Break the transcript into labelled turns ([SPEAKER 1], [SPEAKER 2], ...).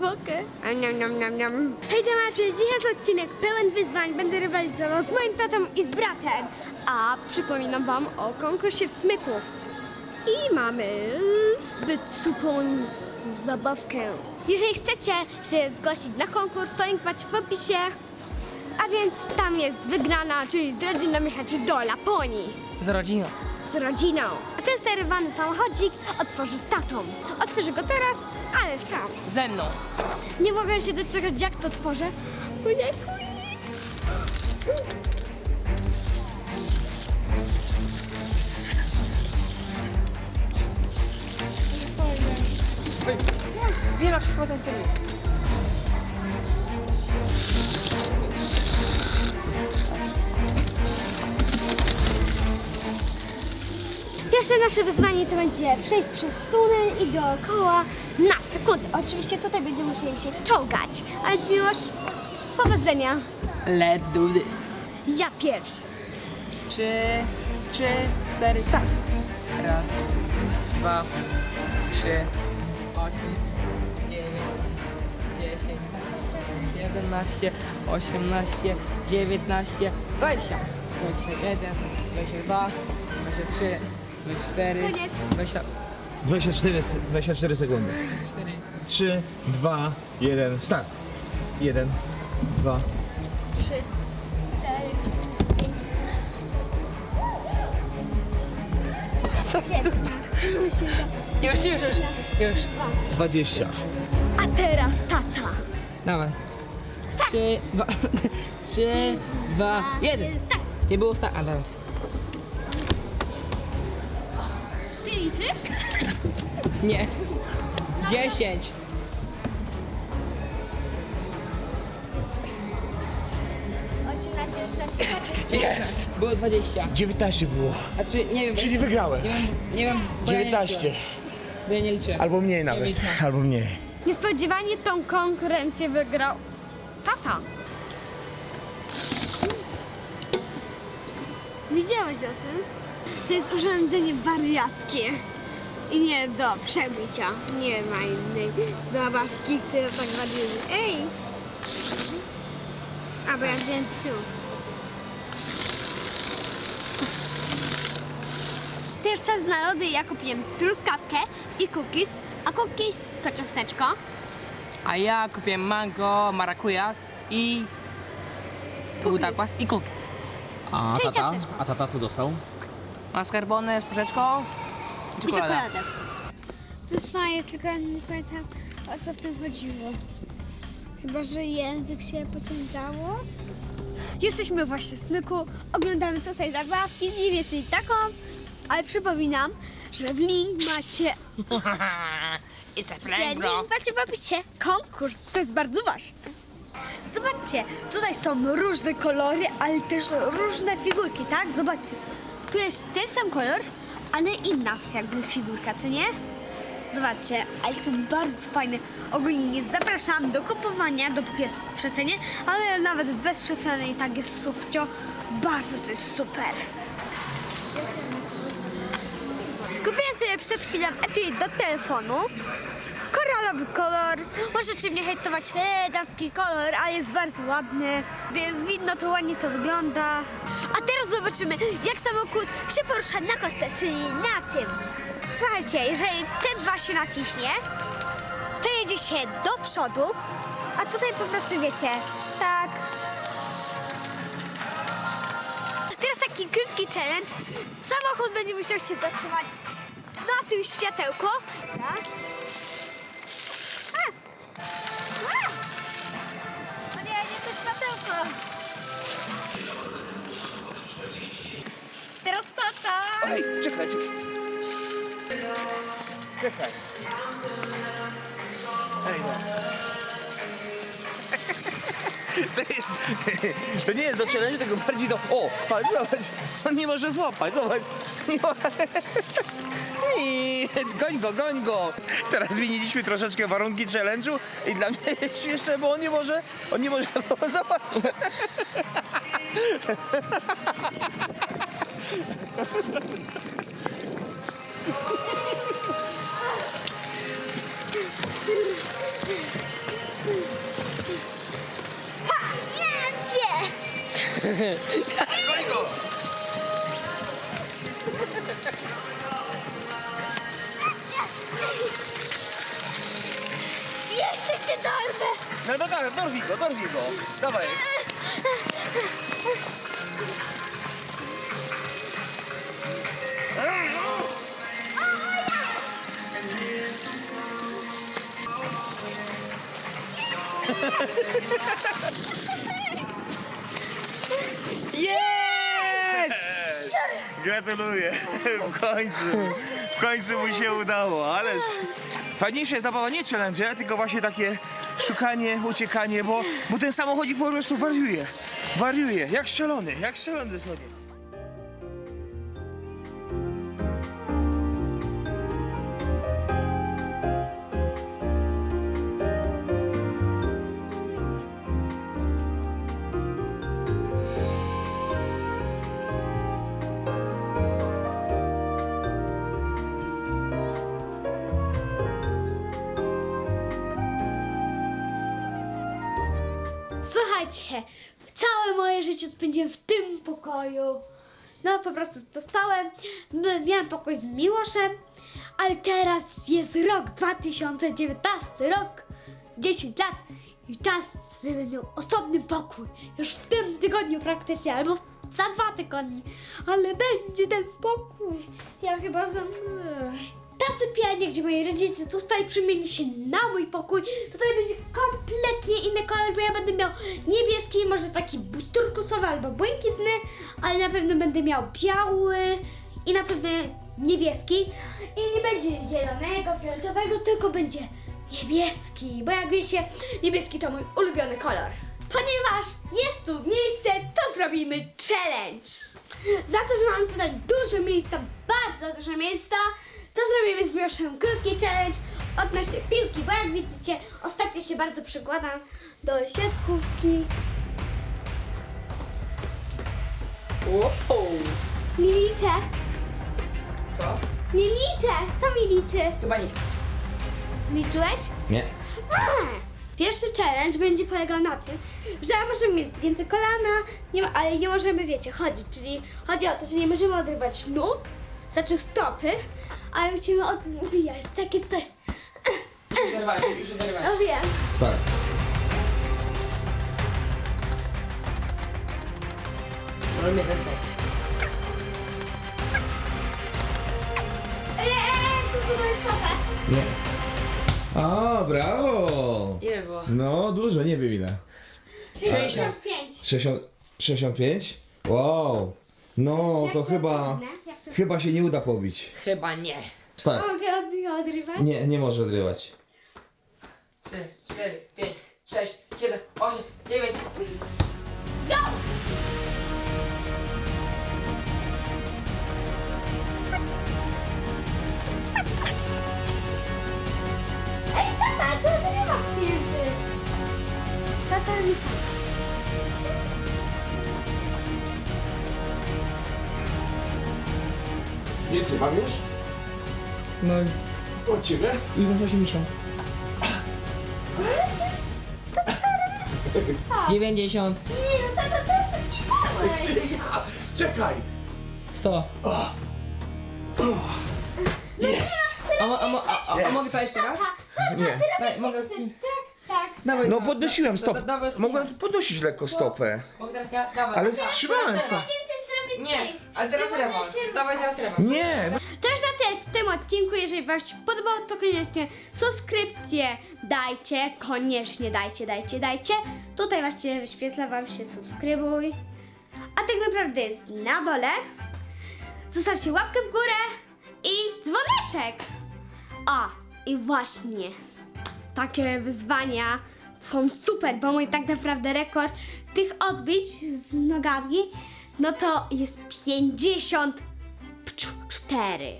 [SPEAKER 1] Mogę. Niam, niam, niam, niam. Hej Tomasze, dziś jest odcinek pełen wyzwań. Będę rywalizował z moim tatą i z bratem. A przypominam wam o konkursie w smyku. I mamy zbyt supą zabawkę. Jeżeli chcecie się zgłosić na konkurs, to link macie w opisie. A więc tam jest wygrana, czyli z rodziną jechać do Laponii
[SPEAKER 2] Z rodziną.
[SPEAKER 1] z rodziną. A ten sterowany samochodzik otworzy z tatą. Otworzy go teraz, ale sam.
[SPEAKER 2] Ze mną.
[SPEAKER 1] Nie mogę się doczekać, jak to tworzę. Bo nie Pierwsze nasze wyzwanie to będzie przejść przez tunel i dookoła na sekundę. Oczywiście tutaj będziemy musieli się czołgać. A więc miłość, powodzenia.
[SPEAKER 2] Let's do this.
[SPEAKER 1] Ja pierwszy.
[SPEAKER 2] Trzy, trzy, cztery, tak. Raz, dwa, trzy, osiem, dziewięć, dziesięć, jedenaście, osiemnaście, dziewiętnaście, dwadzieścia. Dwadzieścia jeden, dwadzieścia dwa, dwadzieścia trzy, dwadzieścia cztery,
[SPEAKER 1] Koniec.
[SPEAKER 2] dwadzieścia
[SPEAKER 3] 24, 24 sekundy.
[SPEAKER 2] cztery.
[SPEAKER 3] 3, 2, 1, start. 1, 2,
[SPEAKER 1] Trzy, cztery, pięć. Siedem, osiem,
[SPEAKER 2] Już, już, już, już.
[SPEAKER 3] 20.
[SPEAKER 1] A teraz tata.
[SPEAKER 2] Dawaj. Trzy, dwa, trzy, dwa, jeden.
[SPEAKER 1] Tak.
[SPEAKER 2] Nie było sta... A, dawaj.
[SPEAKER 1] Ty liczysz?
[SPEAKER 2] Nie. Dziesięć.
[SPEAKER 1] Osiemnaście, dziewiętnaście, dwadzieścia.
[SPEAKER 2] Jest. Było dwadzieścia.
[SPEAKER 3] 19 było.
[SPEAKER 2] A czy nie wiem.
[SPEAKER 3] Czyli wygrałem.
[SPEAKER 2] Nie wiem, nie wiem. bo ja nie
[SPEAKER 3] 19.
[SPEAKER 2] liczyłem. Bo ja nie liczyłem.
[SPEAKER 3] Albo mniej
[SPEAKER 2] Nie
[SPEAKER 3] nawet. Albo mniej.
[SPEAKER 1] Niespodziewanie tą konkurencję wygrał tata. Widziałeś o tym? To jest urządzenie wariackie i nie do przebicia. Nie ma innej zabawki, która tak wariuje. Ej! A, bo ja wziąłem tył. Też czas na lody. Ja kupiłem truskawkę i cookies, a cookies to ciasteczko.
[SPEAKER 2] A ja kupiłem mango, marakuja i... Był
[SPEAKER 1] Cookies.
[SPEAKER 2] i cookies.
[SPEAKER 4] A
[SPEAKER 1] Czyli
[SPEAKER 4] tata?
[SPEAKER 1] ciasteczko.
[SPEAKER 4] A tata co dostał?
[SPEAKER 2] Mascarpone z porzeczką i
[SPEAKER 1] I
[SPEAKER 2] czekolada.
[SPEAKER 1] czekoladę. To jest fajne, tylko ja nie pamiętam o co w tym chodziło. Chyba, że język się pociągało. Jesteśmy właśnie w smyku, oglądamy tutaj zabawki, mniej więcej taką, ale przypominam, że w link macie,
[SPEAKER 2] It's a
[SPEAKER 1] że
[SPEAKER 2] prank, bro.
[SPEAKER 1] link macie konkurs, to jest bardzo ważne. Zobaczcie, tutaj są różne kolory, ale też różne figurki, tak? Zobaczcie, tu jest ten sam kolor, ale inna jakby figurka, co nie? Zobaczcie, ale są bardzo fajne. Ogólnie zapraszam do kupowania, dopóki jest w przecenie, ale nawet bez przeceny i tak jest subcio. Bardzo to jest super. Kupiłem sobie przed chwilą etui do telefonu. Koralowy kolor. Możecie mnie hejtować, e, damski kolor, ale jest bardzo ładny. Gdy jest widno, to ładnie to wygląda. Teraz zobaczymy, jak samochód się porusza na kostce, czyli na tym. Słuchajcie, jeżeli te dwa się naciśnie, to jedzie się do przodu, a tutaj po prostu wiecie, tak. Teraz taki krótki challenge. Samochód będzie musiał się zatrzymać na tym światełko. Tak.
[SPEAKER 3] Czekaj. Ej, no. To, jest, to nie jest do challenge, tylko bardziej do... O, patrz, zobacz. On nie może złapać, zobacz. Nie. I goń go, goń go. Teraz zmieniliśmy troszeczkę warunki challenge'u i dla mnie jest śmieszne, bo on nie może, on nie może, zobacz. Goń go!
[SPEAKER 1] Jeszcze cię dorwę!
[SPEAKER 3] No no tak, dorwij go, dorwij go. Dawaj.
[SPEAKER 2] Jest!
[SPEAKER 3] Gratuluję. W końcu. W końcu mu się udało, ależ... Fajniejsza jest zabawa nie challenge, tylko właśnie takie szukanie, uciekanie, bo, bo ten samochodzik po prostu wariuje. Wariuje, jak szalony, jak szalony sobie.
[SPEAKER 1] Całe moje życie spędziłem w tym pokoju. No po prostu to spałem, miałem pokój z Miłoszem, ale teraz jest rok 2019, rok 10 lat i czas, żebym miał osobny pokój. Już w tym tygodniu praktycznie, albo za dwa tygodnie, ale będzie ten pokój. Ja chyba zamrę. Ta sypialnia, gdzie moi rodzice tutaj przemieni się na mój pokój. Tutaj będzie kompletnie inny kolor, bo ja będę miał niebieski, może taki turkusowy albo błękitny, ale na pewno będę miał biały i na pewno niebieski. I nie będzie zielonego, fioletowego, tylko będzie niebieski, bo jak wiecie, niebieski to mój ulubiony kolor. Ponieważ jest tu miejsce, to zrobimy challenge. Za to, że mam tutaj dużo miejsca, bardzo dużo miejsca, to zrobimy z Miłoszem krótki challenge odnośnie piłki, bo jak widzicie, ostatnio się bardzo przykładam do siatkówki.
[SPEAKER 2] Wow.
[SPEAKER 1] Nie liczę,
[SPEAKER 2] Co?
[SPEAKER 1] nie liczę, to mi liczy.
[SPEAKER 2] Chyba nie.
[SPEAKER 1] Liczyłeś?
[SPEAKER 3] Nie.
[SPEAKER 1] A, Pierwszy challenge będzie polegał na tym, że możemy mieć zgięte kolana, nie ma, ale nie możemy, wiecie, chodzić. Czyli chodzi o to, że nie możemy odrywać nóg, znaczy stopy, ale musimy odbijać takie coś.
[SPEAKER 2] Zerwałeś, już zerwałeś.
[SPEAKER 1] No wiem.
[SPEAKER 3] Tak.
[SPEAKER 2] Robimy ręce.
[SPEAKER 1] Ej, ej, ej, przesunąć stopę.
[SPEAKER 4] Nie. O, brawo!
[SPEAKER 2] Ile było?
[SPEAKER 4] No, dużo, nie wiem ile.
[SPEAKER 1] 65.
[SPEAKER 4] 60, 65? Wow. No, to chyba. Chyba się nie uda pobić.
[SPEAKER 2] Chyba nie.
[SPEAKER 4] Tak.
[SPEAKER 1] Mogę od, odrywać?
[SPEAKER 4] Nie, nie może odrywać.
[SPEAKER 2] 3, 4, 5, 6, 7, 8, 9.
[SPEAKER 1] Go! Ej, tata, co ty nie masz piłki? Tata mi
[SPEAKER 4] Więcej pamiętasz? No. Od ciebie? I właśnie się mieszam.
[SPEAKER 2] 90,
[SPEAKER 1] Nie, no tata też nie dałeś.
[SPEAKER 4] Czekaj!
[SPEAKER 2] 100.
[SPEAKER 4] Jest!
[SPEAKER 2] A, mo- a, mo- a, a, a mogę to jeszcze raz?
[SPEAKER 4] Nie.
[SPEAKER 2] Daj, mogę...
[SPEAKER 1] Chcesz tak? Tak.
[SPEAKER 2] Dawaj,
[SPEAKER 3] No
[SPEAKER 2] da-
[SPEAKER 3] podnosiłem
[SPEAKER 2] da-
[SPEAKER 3] stop.
[SPEAKER 2] da- dawaj,
[SPEAKER 3] Mogłem podnosić lekko stopę.
[SPEAKER 2] Mogę teraz ja? Dawaj.
[SPEAKER 3] Ale
[SPEAKER 2] dawaj.
[SPEAKER 3] wstrzymałem stop.
[SPEAKER 1] Więcej zrobić
[SPEAKER 2] Nie, ale teraz rewanż.
[SPEAKER 1] się
[SPEAKER 2] Dawaj teraz rewanż.
[SPEAKER 3] Nie!
[SPEAKER 1] To już na tyle w tym odcinku. Jeżeli Wam się podobało, to koniecznie subskrypcję dajcie. Koniecznie dajcie, dajcie, dajcie. Tutaj właśnie wyświetla Wam się subskrybuj. A tak naprawdę jest na dole. Zostawcie łapkę w górę i dzwoneczek. O, i właśnie takie wyzwania są super, bo mój tak naprawdę rekord tych odbić z nogami, no to jest 54.